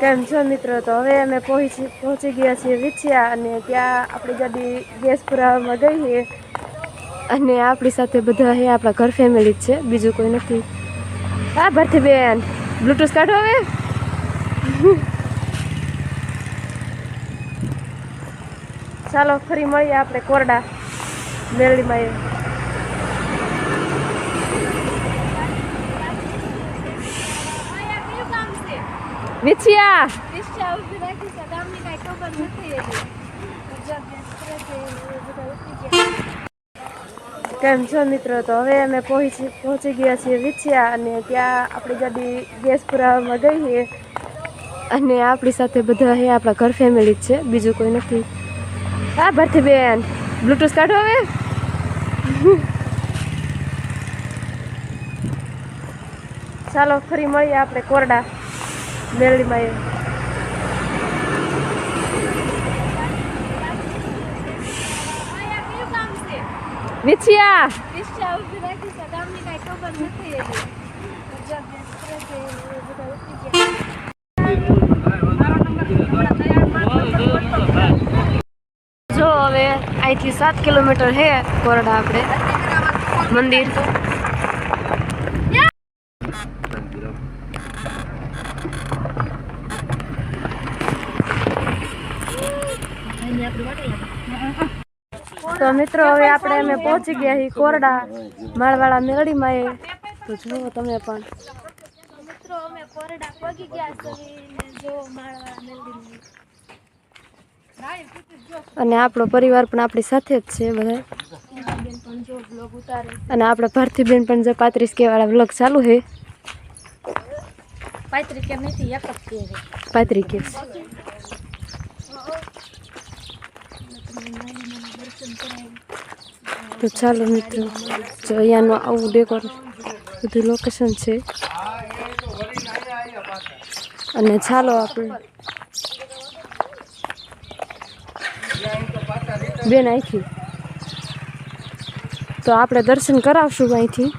કેમ છો મિત્રો? તો હવે અમે પહોંચી પહોંચી ગયા છીએ વિછિયા અને ત્યાં આપણી ગાડી ગેસ પુરાવામાં ગઈ છે. અને આપણી સાથે બધા હે, આપણા ઘર ફેમિલી જ છે, બીજું કોઈ નથી. હા, ભરતી બેન બ્લુટૂથ કાઢો હવે. ચાલો, ફરી મળીએ આપણે કોરડા મેળીમાં એ વિછિયા કેમ છો મિત્રો? તો હવે અમે પહોંચી પહોંચી ગયા છીએ વિછિયા અને ત્યાં આપણી ગાડી ગેસ પુરાવામાં ગઈ છે. અને આપણી સાથે બધા હે આપણા ઘર ફેમિલી જ છે, બીજું કોઈ નથી. હા, ભરતી બેન બ્લુટૂથ કાઢો હવે. ચાલો, ફરી મળીએ આપણે કોરડા. મેળીમાં એ વિછિયા જો હવે અહીંથી સાત કિલોમીટર હે કોરડા આપણે મંદિર. તો મિત્રો હવે આપણે અમે પહોંચી ગયા છીએ કોરડા માળવાળા મેળીમાં એ. તો જુઓ તમે પણ. મિત્રો અમે કોરડા પગી ગયા છીએ જો માળવા મેલડીની અને આપણો પરિવાર પણ આપણી સાથે જ છે બધા અને આપણે ભારતીબેન પણ જે પાંત્રીસ કે વાળા વ્લોગ ચાલુ છે. પાંત્રી કે નથી એક જ કે તો ચાલો મિત્રો, જો અહીંયાનું આવું ડેકોર બધું લોકેશન છે. અને ચાલો આપણે બેન અહીંથી તો આપણે દર્શન કરાવશું અહીંથી.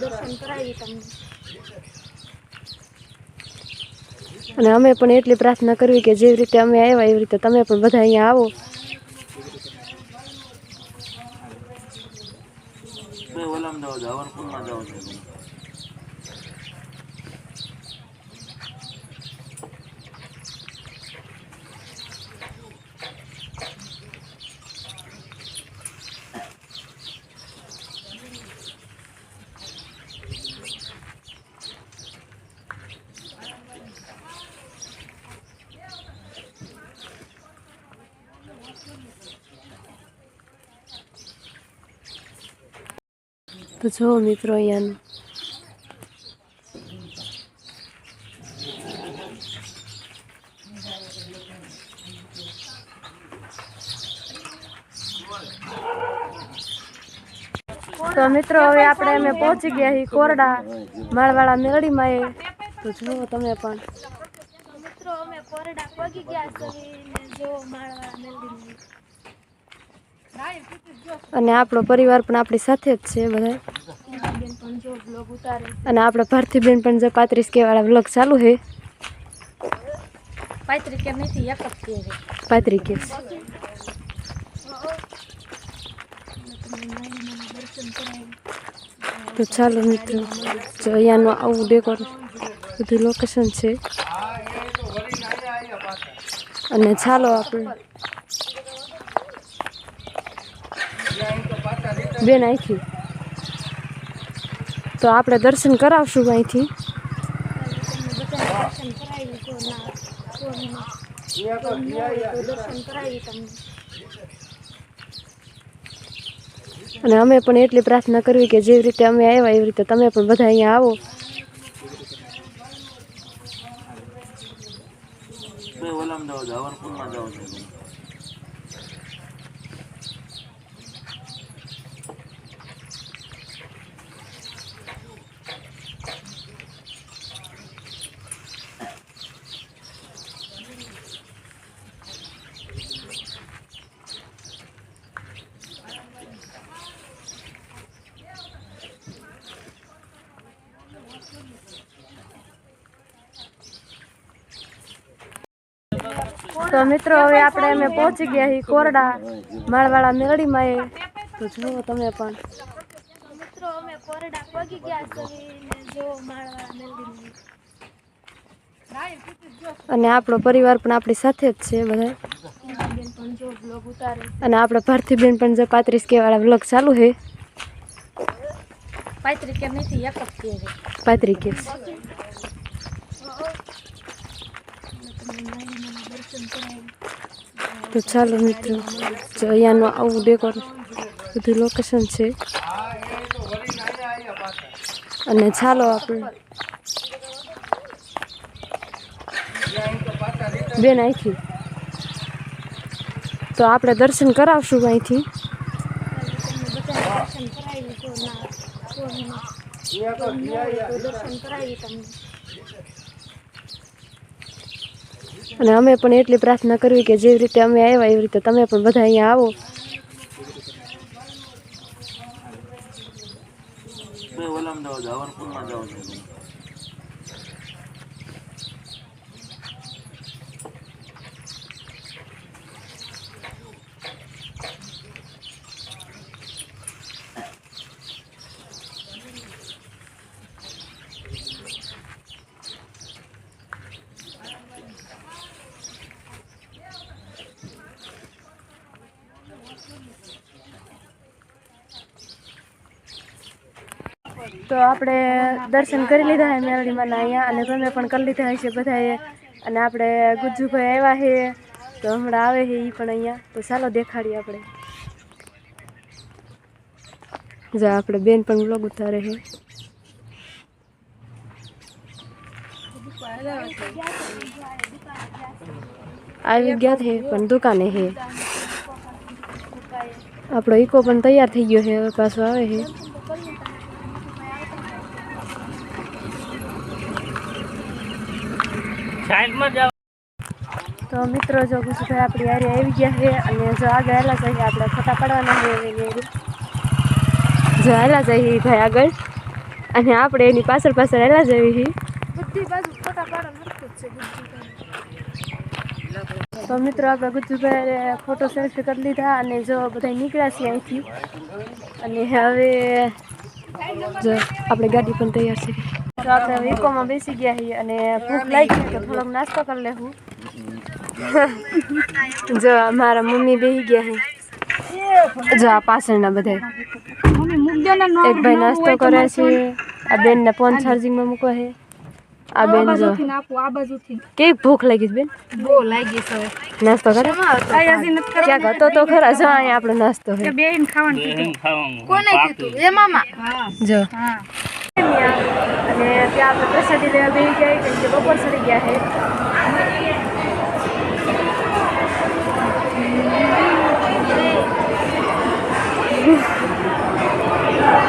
દર્શન કરાવી તમને અને અમે પણ એટલી પ્રાર્થના કરવી કે જેવી રીતે અમે આવ્યા, એવી રીતે તમે પણ બધા અહીંયા આવો. જાવ છો, અવરપુરમાં છો. તો જો મિત્રો અહીંયાનું તો મિત્રો હવે આપણે અમે પહોંચી ગયા છીએ કોરડા માળવાળા મેળીમાં એ. તો જુઓ તમે પણ. મિત્રો અમે કોરડા પગી ગયા છીએ ને જો માળવા મેલડીની અને આપણો પરિવાર પણ આપણી સાથે જ છે બધા બેન પણ જો બ્લોગ ઉતારે અને આપણા ભારતીબેન પણ જે પાંત્રીસ કે વાળા વ્લોગ ચાલુ છે. પાંત્રી કે નથી એક કે પાંત્રી કે તો ચાલો મિત્રો જો અહીંયાનું આવું ડેકોર બધું લોકેશન છે. અને ચાલો આપણે. બેન અહીંથી તો આપણે દર્શન કરાવશું અહીંથી. અને અમે પણ એટલી પ્રાર્થના કરવી કે જેવી રીતે અમે આવ્યા, એવી રીતે તમે પણ બધા અહીંયા આવો. ઓલામાં જાવ છો, અવરપુરમાં જાવ તો મિત્રો હવે આપણે અમે પહોંચી ગયા છીએ કોરડા માળવાળા મેળડીમાં એ. તો જુઓ તમે પણ. મિત્રો અમે કોરડા પહોંચી ગયા છીએ જો માળવાળા મેળડીમાં અને આપણો પરિવાર પણ આપણી સાથે જ છે બધા અને આપણે ભારતીબેન પણ જે પાંત્રીસ કે વાળા બ્લોગ ચાલુ છે. પાંત્રીસ કે નથી એક જ તો ચાલો મિત્રો જો અહીંયાનું આવું ડેકોર બધું લોકેશન છે અને ચાલો આપણે બેન અહીંથી તો આપણે દર્શન કરાવશું અહીંથી દર્શન કરાવી તો ના તો ન હોય તો દર્શન કરાવી તમને અને અમે પણ એટલી પ્રાર્થના કરવી કે જેવી રીતે અમે આવ્યા, એવી રીતે તમે પણ બધા અહીંયા આવો. ઓલામ તો આપણે દર્શન કરી લીધા હે મેરડીમાંના અહીંયા, અને તમે પણ કરી લીધા હશે બધાએ. અને આપણે ગુજ્જુભાઈ આવ્યા છે તો હમણાં આવે છે એ પણ અહીંયા. તો ચાલો દેખાડીએ આપણે. જો આપણે બેન પણ બ્લોગ ઉતારે છે આવી ગયા છે પણ દુકાને છે આપણો ઈકો પણ તૈયાર થઈ ગયો છે હવે પાછો આવે છે તો મિત્રો જો ગુજભાઈ આપણી હારે આવી ગયા છે અને જો આગળ હેલા જઈએ આપણે ફોટા પાડવાના છે એની હારે. જો હેલા જઈએ ભાઈ આગળ. અને આપણે એની પાછળ પાછળ હેલા જઈએ છીએ. બધી બાજુ ફોટા પાડો જ છે તો મિત્રો આપણે ગુજુભાઈ ફોટો સેલ્ફી કરી લીધા અને જો બધા નીકળ્યા છીએ અહીંથી. અને હવે જો આપણે ગાડી પણ તૈયાર છે. તો આપણે હવે બેસી ગયા છીએ અને ભૂખ લાગી તો થોડોક નાસ્તો કરી લેવું. જો મારા મમ્મી બેસી ગયા છે. જો આ પાછળના બધા એક ભાઈ નાસ્તો કરે છે આ બેનને ફોન ચાર્જિંગમાં મૂકો છે. આ બેન જો. કે ભૂખ લાગી છે બેન? બહુ લાગી છે નાસ્તો કરે? ક્યાંક હતો તો ખરા જો અહીંયા આપણો નાસ્તો છે. બેન ખાવાનું કોને કીધું? એ મામા. જો. હા. અને ત્યાં આપણે પ્રસાદી લેવા બે ગયા કેમ કે બપોર સડી ગયા છે.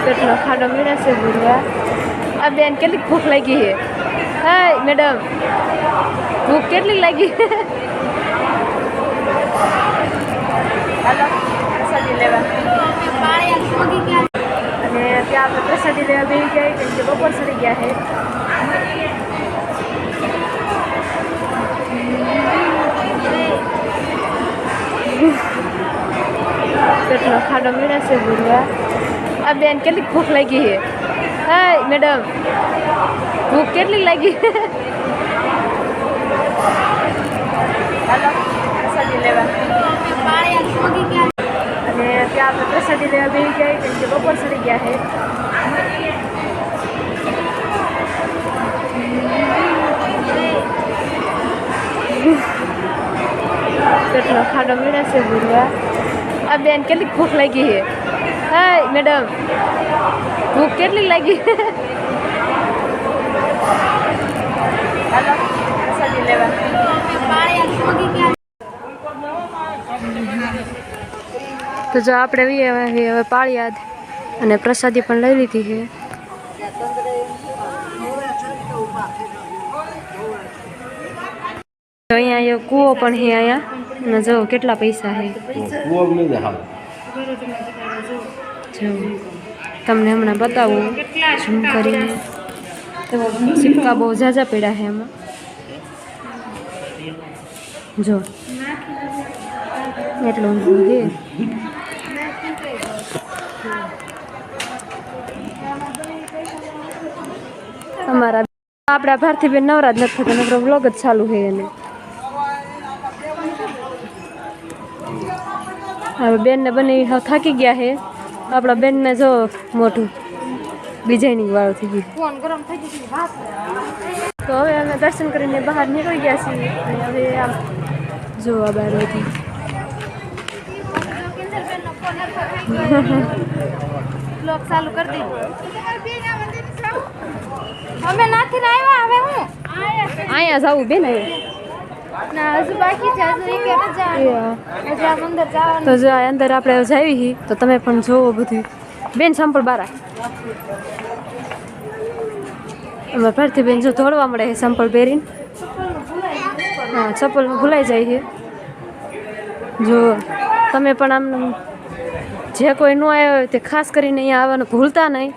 કેટલો ખાડો છે ભૂરવા આ બેન કેટલી ભૂખ લાગી છે. Hi, madam. ભૂખ કેટલી લાગી હાલો, પ્રસાદી લેવા. આપણે પ્રસાદી લેવા બેસી ગયા કેમ કે બપોર સરી ગયા છે. કેટલો ખાડો છે ભૂરવા આ બેન કેટલી ભૂખ લાગી છે. Hi, madam. ભૂખ કેટલી લાગી? હાલો, પ્રસાદી લેવા. ત્યાં આપણે પ્રસાદી લેવા બેસી ગયા, કેમ કે બપોર સડી ગયા છે. કેટલો ખાડો છે ભૂરવા આ બેન કેટલી ભૂખ લાગી છે? હા મેડમ. ભૂખ કેટલી લાગી? પ્રસાદી લેવા. તો જો આપણે આવ્યા છીએ હવે પાળિયાદ અને પ્રસાદી પણ લઈ લીધી છે તો અહીંયા કૂવો પણ છે અહીંયા. અને જો કેટલા પૈસા છે જો તમને હમણાં બતાવું. ઝૂમ કરીને. તો સિક્કા બહુ ઝાઝા પડ્યા છે એમાં. જો. એટલું અમારા આપણા ભારતીબેન નવરાજ નથી થતા આપણો વ્લોગ જ ચાલુ છે એને. હવે બેનને બને થાકી ગયા છે. આપણા બેનને જો મોટું ડિઝાઇનિંગ વાળું થઈ ગયું. ફોન ગરમ થઈ ગઈ તો હવે અમે દર્શન કરીને બહાર નીકળી ગયા છીએ. અને હવે આમ જો બહાર હતી ચાલુ કરી દીધો. અમે નાથી આવ્યા હવે હું? અહીંયા જાવું બેન તો જો આ અંદર આપણે જાવી હી તો તમે પણ જોવો બધું. બેન સાંભળ બારા. એમાં ફરતી બેન જો દોડવા મળે છે સંપલ પહેરીને હા ચપ્પલ ભૂલાઈ જાય છે જો તમે પણ આમ જે કોઈ ન આવ્યો હોય તે ખાસ કરીને અહીંયા આવવાનું ભૂલતા નહીં.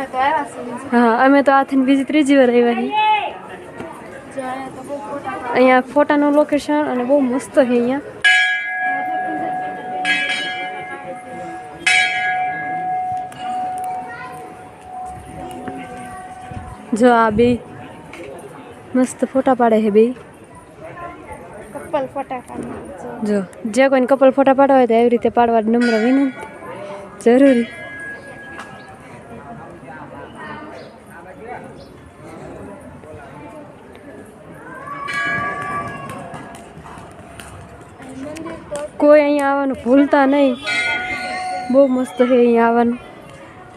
અમે તો આવ્યા છીએ હા અમે તો આથી બીજી ત્રીજી વાર આવ્યા છીએ. અહીંયા ફોટા ફોટાનું લોકેશન અને બહુ મસ્ત છે અહીંયા. જો આ બે મસ્ત ફોટા પાડે છે બે. કપલ ફટાકા જો જે કોઈને કપલ ફોટા પાડવા હોય તો એવી રીતે પાડવા નમ્ર વિનંતી. જરૂરી કોઈ અહીંયા આવવાનું ભૂલતા નહીં. બહુ મસ્ત છે અહીંયા આવવાનું.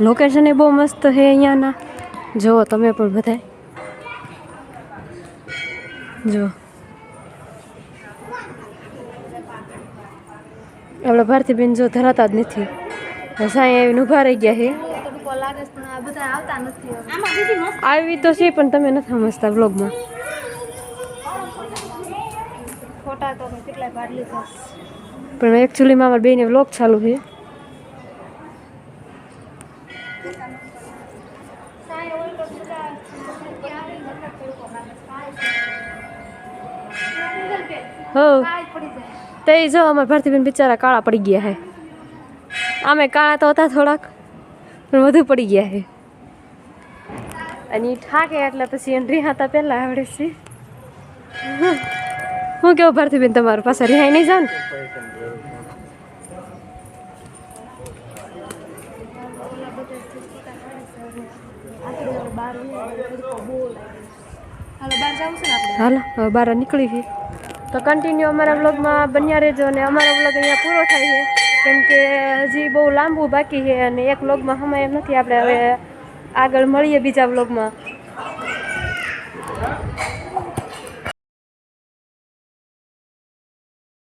લોકેશન એ બહુ મસ્ત છે અહીંયાના. જુઓ તમે પણ બધાય. જો આપણા ભારતીબેન જો ધરાતા જ નથી. સાંઈ આવીને ઊભા રહી ગયા છે. બધા આવી તો છે પણ તમે નથી સમજતા બ્લોગમાં ફોટા તો કેટલાય પાડી લીધા. પણ એકચ્યુઅલીમાં અમારા બેને વ્લોગ ચાલુ છે તો. હો જો અમારા ભારતીબેન બિચારા કાળા પડી ગયા છે આમે કાળા તો હતા થોડાક પણ વધુ પડી ગયા છે અને થાકે એટલે પછી એને રીહાતા પહેલાં આવડે છે હું કેવું ભારતીબેન તમારું પાસે રિહાઈ નહીં જાઉં હાલો બહાર નીકળી ગઈ તો કન્ટિન્યુ અમારા વ્લોગમાં બન્યા રહેજો અને અમારો વ્લોગ અહીંયા પૂરો થાય છે. કેમ કે હજી બહુ લાંબુ બાકી છે અને એક વ્લોગમાં સમય એમ નથી. આપણે હવે આગળ મળીએ બીજા વ્લોગમાં